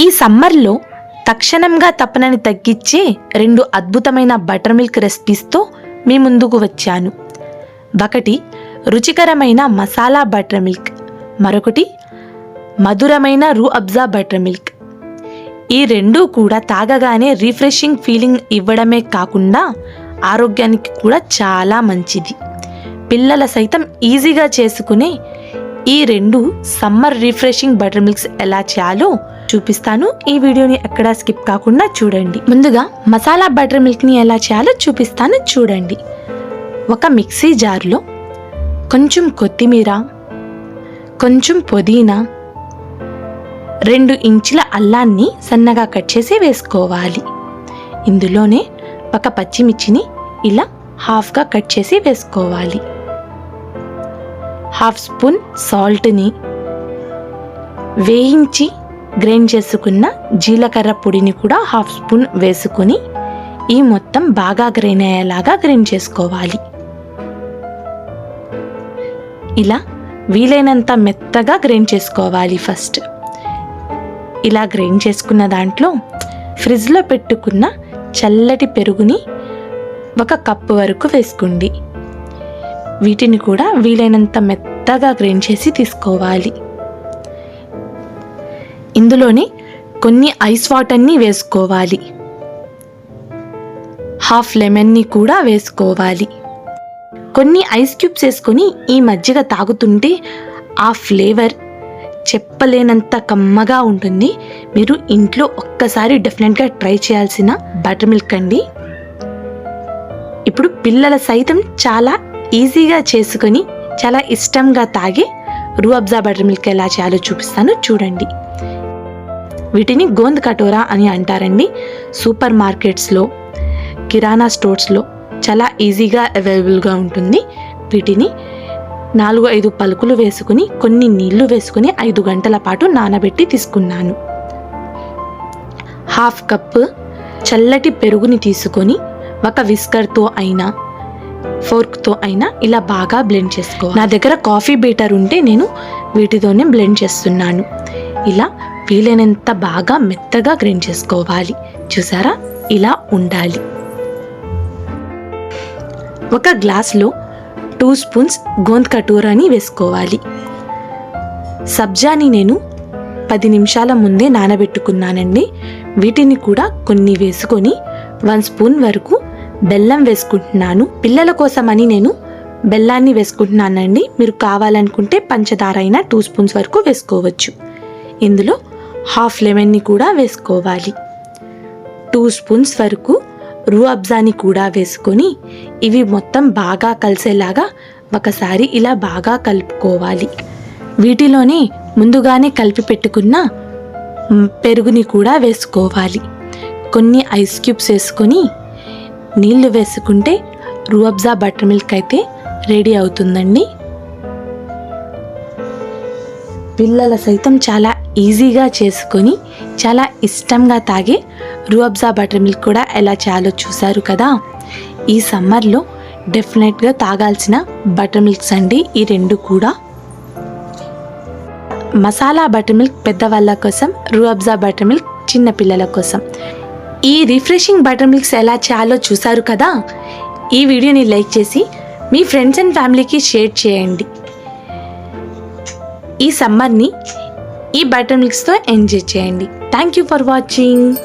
ఈ సమ్మర్లో తక్షణంగా తపనని తగ్గించే రెండు అద్భుతమైన బటర్ మిల్క్ రెసిపీస్తో మీ ముందుకు వచ్చాను. ఒకటి రుచికరమైన మసాలా బటర్ మిల్క్ మరొకటి మధురమైన రూ అబ్జా బటర్ మిల్క్ ఈ రెండూ కూడా తాగగానే రిఫ్రెషింగ్ ఫీలింగ్ ఇవ్వడమే కాకుండా ఆరోగ్యానికి కూడా చాలా మంచిది. పిల్లల సైతం ఈజీగా చేసుకునే ఈ రెండు సమ్మర్ రిఫ్రెషింగ్ బటర్ మిల్క్స్ ఎలా చేయాలో చూపిస్తాను. ఈ వీడియోని ఎక్కడా స్కిప్ కాకుండా చూడండి. ముందుగా మసాలా బటర్ మిల్క్ని ఎలా చేయాలో చూపిస్తాను. చూడండి. ఒక మిక్సీ జార్లో కొంచెం కొత్తిమీర కొంచెం పుదీనా రెండు ఇంచుల అల్లాన్ని సన్నగా కట్ చేసి వేసుకోవాలి. ఇందులోనే ఒక పచ్చిమిర్చిని ఇలా హాఫ్గా కట్ చేసి వేసుకోవాలి. హాఫ్ స్పూన్ సాల్ట్ని వేయించి గ్రైండ్ చేసుకున్న జీలకర్ర పొడిని కూడా హాఫ్ స్పూన్ వేసుకొని ఈ మొత్తం బాగా గ్రైన్ అయ్యేలాగా గ్రైండ్ చేసుకోవాలి. ఇలా వీలైనంత మెత్తగా గ్రైండ్ చేసుకోవాలి ఫస్ట్. ఇలా గ్రైండ్ చేసుకున్న దాంట్లో ఫ్రిడ్జ్లో పెట్టుకున్న చల్లటి పెరుగుని ఒక కప్పు వరకు వేసుకోండి. వీటిని కూడా వీలైనంత మెత్తగా గ్రైండ్ చేసి తీసుకోవాలి. ఇందులోనే కొన్ని ఐస్ వాటర్ని వేసుకోవాలి. హాఫ్ లెమన్ని కూడా వేసుకోవాలి. కొన్ని ఐస్ క్యూబ్స్ వేసుకొని ఈ మజ్జిగ తాగుతుంటే ఆ ఫ్లేవర్ చెప్పలేనంత కమ్మగా ఉంటుంది. మీరు ఇంట్లో ఒక్కసారి డెఫినెట్గా ట్రై చేయాల్సిన బటర్ మిల్క్ అండి. ఇప్పుడు పిల్లల సైతం చాలా ఈజీగా చేసుకొని చాలా ఇష్టంగా తాగే రూఅబ్జా బటర్ మిల్క్ ఎలా చేయాలో చూపిస్తాను. చూడండి. వీటిని గోంద్ కటోరా అని అంటారండి. సూపర్ మార్కెట్స్లో కిరాణా స్టోర్స్లో చాలా ఈజీగా అవైలబుల్గా ఉంటుంది. వీటిని నాలుగు ఐదు పలుకులు వేసుకుని కొన్ని నీళ్ళు వేసుకుని ఐదు గంటల పాటు నానబెట్టి తీసుకున్నాను. హాఫ్ కప్ చల్లటి పెరుగుని తీసుకొని ఒక విస్కర్తో అయినా ఫోర్క్తో అయినా ఇలా బాగా బ్లెండ్ చేసుకో నా దగ్గర కాఫీ బీటర్ ఉంటే నేను వీటితోనే బ్లెండ్ చేస్తున్నాను. ఇలా వీలైనంత బాగా మెత్తగా గ్రైండ్ చేసుకోవాలి. చూసారా? ఇలా ఉండాలి. ఒక గ్లాస్లో టూ స్పూన్స్ గోంద్ కటూరాని వేసుకోవాలి. సబ్జాని నేను పది నిమిషాల ముందే నానబెట్టుకున్నానండి. వీటిని కూడా కొన్ని వేసుకొని వన్ స్పూన్ వరకు బెల్లం వేసుకుంటున్నాను. పిల్లల కోసమని నేను బెల్లాన్ని వేసుకుంటున్నానండి. మీరు కావాలనుకుంటే పంచదార అయినా టూ స్పూన్స్ వరకు వేసుకోవచ్చు. ఇందులో హాఫ్ లెమన్ని కూడా వేసుకోవాలి. టూ స్పూన్స్ వరకు రూఅబ్జాని కూడా వేసుకొని ఇవి మొత్తం బాగా కలిసేలాగా ఒకసారి ఇలా బాగా కలుపుకోవాలి. వీటిలోనే ముందుగానే కలిపి పెట్టుకున్న పెరుగుని కూడా వేసుకోవాలి. కొన్ని ఐస్ క్యూబ్స్ వేసుకొని నీళ్ళు వేసుకుంటే రూఅబ్జా బటర్ మిల్క్ అయితే రెడీ అవుతుందండి. పిల్లల సైతం చాలా ఈజీగా చేసుకొని చాలా ఇష్టంగా తాగే రూఅబ్జా బటర్ మిల్క్ కూడా ఎలా చేయాలో చూశారు కదా. ఈ సమ్మర్లో డెఫినెట్గా తాగాల్సిన బటర్ మిల్క్స్ అండి ఈ రెండు కూడా. మసాలా బటర్ మిల్క్ పెద్దవాళ్ళ కోసం రూఅబ్జా బటర్ మిల్క్ చిన్నపిల్లల కోసం. ఈ రిఫ్రెషింగ్ బటర్ మిల్క్స్ ఎలా చేయాలో చూశారు కదా. ఈ వీడియోని లైక్ చేసి మీ ఫ్రెండ్స్ అండ్ ఫ్యామిలీకి షేర్ చేయండి. ఈ సమ్మర్ని ఈ బటర్ మిక్స్తో ఎంజాయ్ చేయండి. Thank you for watching